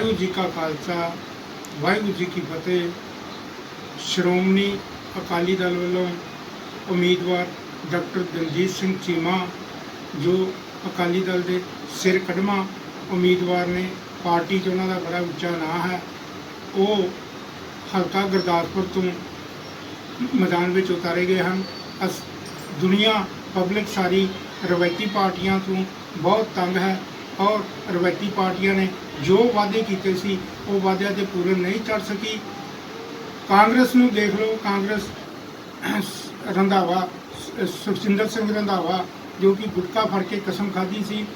ਵਾਹਿਗੁਰੂ ਜੀ ਕਾ ਖਾਲਸਾ, ਵਾਹਿਗੁਰੂ ਜੀ ਕੀ ਫਤਿਹ। ਸ਼੍ਰੋਮਣੀ ਅਕਾਲੀ ਦਲ ਵੱਲੋਂ ਉਮੀਦਵਾਰ ਡਾਕਟਰ ਦਲਜੀਤ ਸਿੰਘ ਚੀਮਾ, ਜੋ ਅਕਾਲੀ ਦਲ ਦੇ ਸਿਰ ਕਦਮਾ ਉਮੀਦਵਾਰ ਨੇ, ਪਾਰਟੀ 'ਚ ਉਹਨਾਂ ਦਾ ਬੜਾ ਉੱਚਾ ਨਾਂ ਹੈ, ਉਹ ਹਲਕਾ ਗੁਰਦਾਸਪੁਰ ਤੋਂ ਮੈਦਾਨ ਵਿੱਚ ਉਤਾਰੇ ਗਏ ਹਨ। ਅਸ, ਦੁਨੀਆ ਪਬਲਿਕ ਸਾਰੀ ਰਵਾਇਤੀ ਪਾਰਟੀਆਂ ਤੋਂ ਬਹੁਤ ਤੰਗ ਹੈ। ਔਰ ਰਵਾਇਤੀ ਪਾਰਟੀਆਂ ਨੇ ਜੋ ਵਾਅਦੇ ਕੀਤੇ ਸੀ, ਉਹ ਵਾਅਦਿਆਂ ਤੇ ਪੂਰਨ ਨਹੀਂ ਚੜ ਸਕੀ। ਕਾਂਗਰਸ ਨੂੰ ਦੇਖ ਲਓ, ਕਾਂਗਰਸ ਰੰਧਾਵਾ ਸ- ਸੁਖਜਿੰਦਰ ਸਿੰਘ ਰੰਧਾਵਾ, ਜੋ ਕਿ ਗੁਟਕਾ ਫੜ ਕੇ ਕਸਮ ਖਾਧੀ ਸੀ,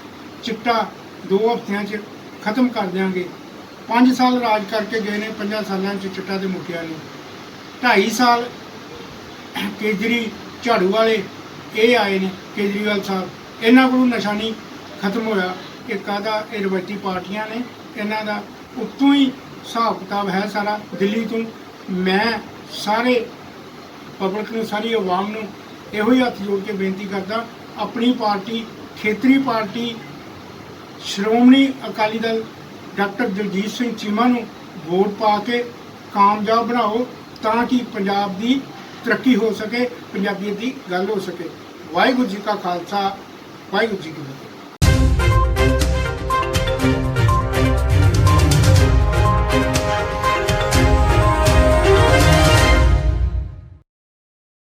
ਚਿੱਟਾ ਦੋ ਹਫ਼ਤਿਆਂ 'ਚ ਖਤਮ ਕਰ ਦਿਆਂਗੇ। 5 ਸਾਲ ਰਾਜ ਕਰਕੇ ਗਏ ਨੇ 5 ਸਾਲਾਂ 'ਚ ਚਿੱਟਾ ਤੇ ਮੁੱਕਿਆ ਨਹੀਂ 2.5 ਸਾਲ ਕੇਜਰੀ ਝਾੜੂ ਵਾਲੇ ਇਹ ਆਏ ਨੇ, ਕੇਜਰੀਵਾਲ ਸਾਹਿਬ। ਇਹਨਾਂ ਕੋਲੋਂ ਨਿਸ਼ਾਨੀ ਖਤਮ ਹੋਇਆ ਕਿ ਕਾਦਾ ਇਹ ਰਵਾਇਤੀ ਪਾਰਟੀਆਂ ਨੇ, ਇਹਨਾਂ ਦਾ ਉੱਤੋਂ ਹੀ ਹਿਸਾਬ ਕਿਤਾਬ ਹੈ ਸਾਰਾ ਦਿੱਲੀ ਤੋਂ। ਮੈਂ ਸਾਰੇ ਪਬਲਿਕ ਨੂੰ, ਸਾਰੀ ਆਵਾਮ ਨੂੰ ਇਹੋ ਹੀ ਹੱਥ ਜੋੜ ਕੇ ਬੇਨਤੀ ਕਰਦਾ, ਆਪਣੀ ਪਾਰਟੀ, ਖੇਤਰੀ ਪਾਰਟੀ, ਸ਼੍ਰੋਮਣੀ ਅਕਾਲੀ ਦਲ, ਡਾਕਟਰ ਦਲਜੀਤ ਸਿੰਘ ਚੀਮਾ ਨੂੰ ਵੋਟ ਪਾ ਕੇ ਕਾਮਯਾਬ ਬਣਾਓ, ਤਾਂ ਕਿ ਪੰਜਾਬ ਦੀ ਤਰੱਕੀ ਹੋ ਸਕੇ, ਪੰਜਾਬੀਅਤ ਦੀ ਗੱਲ ਹੋ ਸਕੇ। ਵਾਹਿਗੁਰੂ ਜੀ ਕਾ ਖਾਲਸਾ, ਵਾਹਿਗੁਰੂ ਜੀ ਕੀ ਫਤਿਹ।